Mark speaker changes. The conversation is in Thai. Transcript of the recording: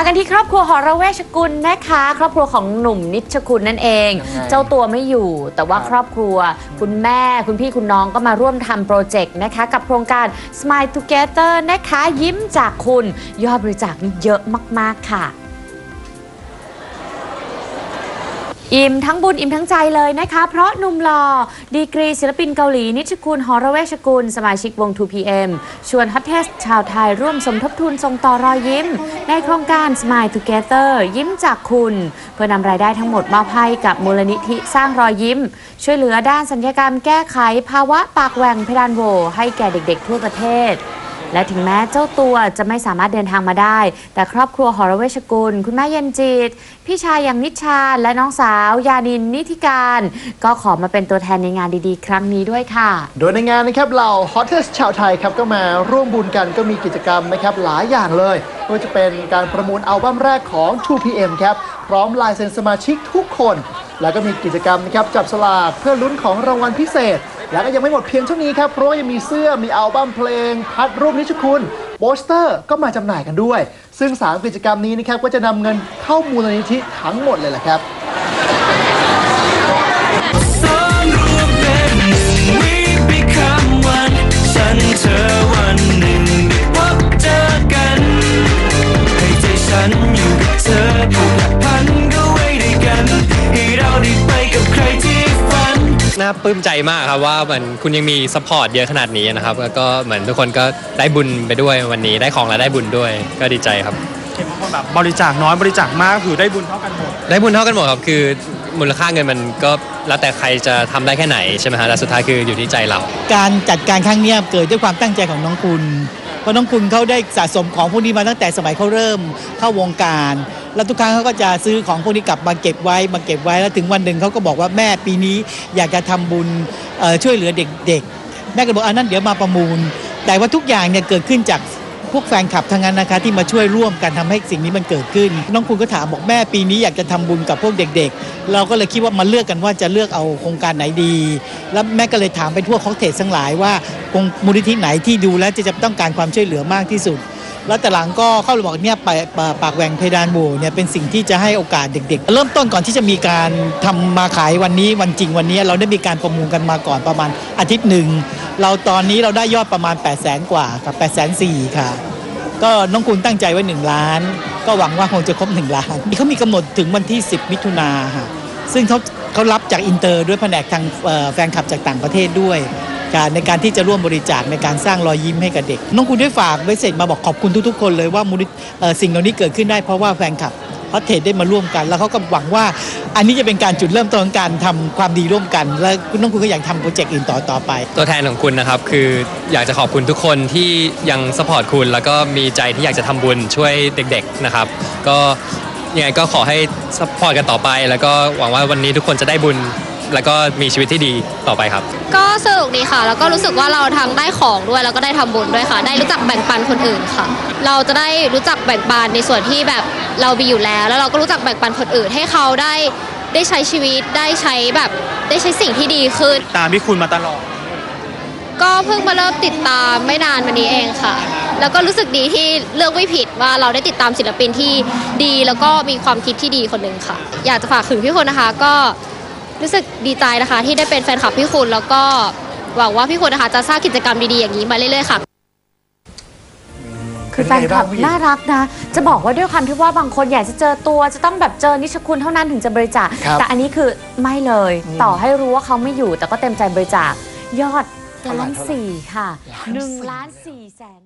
Speaker 1: มากันที่ครอบครัวหอระเวชกุลนะคะ ครอบครัวของหนุ่มนิชคุณนั่นเอง
Speaker 2: ยังไง
Speaker 1: เจ้าตัวไม่อยู่ แต่ว่า
Speaker 2: ครับ
Speaker 1: ครอบครัว คุณแม่ คุณพี่คุณน้องก็มาร่วมทำโปรเจกต์นะคะ กับโครงการ Smile Together นะคะ ยิ้มจากคุณ ยอดบริจาคนี่เยอะมาก ๆ ค่ะ อิ่มทั้งบุญอิ่มทั้งใจเลยนะคะ เพราะหนุ่มหล่อดีกรีศิลปินเกาหลี นิชคุณหอระเวชกุล สมาชิกวง 2PM ชวนฮอตเทสชาวไทยร่วมสมทบทุนส่งต่อรอยยิ้ม ในโครงการ Smile Together ยิ้มจากคุณ เพื่อนำรายได้ทั้งหมดมอบให้กับมูลนิธิสร้างรอยยิ้ม ช่วยเหลือด้านสัญญกรรมแก้ไขภาวะปากแหว่งเพดานโหวให้แก่เด็ก ๆ ทั่วประเทศ และถึงแม้เจ้าตัวจะไม่สามารถเดินทางมาได้ แต่ครอบครัวหอระเวชกุล คุณแม่เย็นจิต พี่ชายอย่างนิชาและน้องสาว ยานินนิธิการ ก็ขอมาเป็นตัวแทนในงานดีๆ ครั้งนี้ด้วยค่ะ
Speaker 2: โดยในงานนะครับเหล่าฮอตเทสชาวไทยครับก็มาร่วมบุญกันก็มีกิจกรรมนะครับหลายอย่างเลยไม่ว่าจะเป็นการประมูลอัลบั้มแรกของ 2PM ครับพร้อมลายเซ็นสมาชิกทุกคน แล้วก็มีกิจกรรมนะครับจับสลากเพื่อลุ้นของรางวัลพิเศษ แล้วก็ยังไม่หมดเพียงเท่านี้ครับเพราะว่ายังมีเสื้อมีอัลบั้มเพลง พัดรูปนิชคุณโปสเตอร์ก็มาจำหน่ายกันด้วย ซึ่งสามกิจกรรมนี้นะครับก็จะนำเงินเข้ามูลนิธิทั้งหมดเลยแหละครับ
Speaker 3: น่าป
Speaker 4: ลื้มใจมากครับว่าเหมือนคุณยังมีสปอร์ตเยอะขนาดนี้นะครับแล้วก็เหมือนทุกคนก็ได้บุญไปด้วยวันนี้ได้ของและได้บุญด้วยก็ดีใจครับ
Speaker 5: เห็นบางคนแบบบริจาคน้อยบริจาคมากคือได้บุญเท่ากันหมด
Speaker 4: ได้บุญเท่ากันหมดครับคือมูลค่าเงินมันก็แล้วแต่ใครจะทำได้แค่ไหนใช่ไหมฮะแต่สุดท้ายคืออยู่ที่ใจเรา
Speaker 6: การจัดการครั้งเนี้เกิดด้วยความตั้งใจของน้องคุณ เพราะน้องคุณเขาได้สะสมของพวกนี้มาตั้งแต่สมัยเขาเริ่มเข้าวงการ แล้วทุกครั้งเขาก็จะซื้อของพวกนี้กลับมาเก็บไว้มาเก็บไว้แล้วถึงวันหนึ่งเขาก็บอกว่าแม่ปีนี้อยากจะทำบุญช่วยเหลือเด็กๆแม่ก็บอกอันนั้นเดี๋ยวมาประมูล แต่ว่าทุกอย่างเนี่ยเกิดขึ้นจาก พวกแฟนคลับทั้งนั้นนะคะที่มาช่วยร่วมกันทำให้สิ่งนี้มันเกิดขึ้น น้องคุณก็ถามบอกแม่ปีนี้อยากจะทำบุญกับพวกเด็ก ๆ เราก็เลยคิดว่ามาเลือกกันว่าจะเลือกเอาโครงการไหนดี แล้วแม่ก็เลยถามไปทั่วคอกเทสทั้งหลายว่าคงมูลนิธิไหนที่ดูแล้วจะจะต้องการความช่วยเหลือมากที่สุดแล้วแต่หลังก็เข้าบอกเนี่ยปปปากแหว่งเพดานโหวเนี่ยเป็นสิ่งที่จะให้โอกาสเด็ก ๆ เริ่มต้นก่อนที่จะมีการทำมาขายวันนี้วันจริงวันนี้ เราได้มีการประมูลกันมาก่อนประมาณอาทิตย์หนึ่ง เราตอนนี้เราได้ยอดประมาณ 8 0 0แสนกว่ากับ8 0 0 0 0ค่ะ ก็น้องคุณตั้งใจไว้ 1 ล้าน ก็หวังว่าคงจะครบ 1 ล้านเขามีกำหนดถึงวันที่ 10 มิถุนาค่ะซึ่งเขาเขารับจากอินเตอร์ด้วยแผนกทางแฟนคลับจากต่างประเทศด้วยการในการที่จะร่วมบริจาคในการสร้างรอยยิ้มให้กับเด็ก น้องคุณได้ฝากไว้เสร็จมาบอกขอบคุณทุกๆ คนเลยว่ามูลสิ่งเหล่านี้เกิดขึ้นได้เพราะว่าแฟนคลับฮอตเทสได้มาร่วมกัน แล้วเขาก็หวังว่า อันนี้จะเป็นการจุดเริ่มต้นของการทำความดีร่วมกัน และคุณต้องคุณก็อยากทำโปรเจกต์อื่นต่อต่อไป
Speaker 4: ตัวแทนของคุณนะครับคืออยากจะขอบคุณทุกคนที่ยังสปอร์ตคุณ แล้วก็มีใจที่อยากจะทำบุญช่วยเด็ก ๆนะครับ ก็ยังไงก็ขอให้สปอร์ตกันต่อไป แล้วก็หวังว่าวันนี้ทุกคนจะได้บุญ แล้วก็มีชีวิตที่ดีต่อไปครับ
Speaker 7: ก็สนุกดีค่ะ แล้วก็รู้สึกว่าเราทั้งได้ของด้วยแล้วก็ได้ทำบุญด้วยค่ะ ได้รู้จักแบ่งปันคนอื่นค่ะ เราจะได้รู้จักแบ่งปันในส่วนที่แบบเรามีอยู่แล้ว แล้วเราก็รู้จักแบ่งปันคนอื่นให้เขาได้ได้ใช้ชีวิตได้ใช้แบบได้ใช้สิ่งที่ดีขึ้น
Speaker 5: ตามพี่คุณมาตลอด
Speaker 7: ก็เพิ่งมาเริ่มติดตามไม่นานมานี้เองค่ะ แล้วก็รู้สึกดีที่เลือกไม่ผิดว่าเราได้ติดตามศิลปินที่ดี แล้วก็มีความคิดที่ดีคนหนึ่งค่ะ อยากจะฝากถึงพี่คุณนะคะก็ รู้สึกดีใจนะคะ ที่ได้เป็นแฟนคลับพี่คุณ แล้วก็หวังว่าพี่คุณนะคะจะสร้างกิจกรรมดีๆอย่างนี้มาเรื่อยๆค่ะ
Speaker 1: คือแฟนคลับน่ารักนะ จะบอกว่าด้วยความที่ว่าบางคนอยากจะเจอตัว จะต้องแบบเจอนิชคุณเท่านั้นถึงจะบริจาค
Speaker 2: ครับ
Speaker 1: แต่อันนี้คือไม่เลย ต่อให้รู้ว่าเขาไม่อยู่ แต่ก็เต็มใจบริจาคยอด
Speaker 2: เท่าไหร่
Speaker 1: ล้าน
Speaker 2: เท่าไหร่
Speaker 1: สี่ค่ะ
Speaker 2: ล้าน
Speaker 1: หนึ่ง
Speaker 2: สี่
Speaker 1: ล้านสี่แสน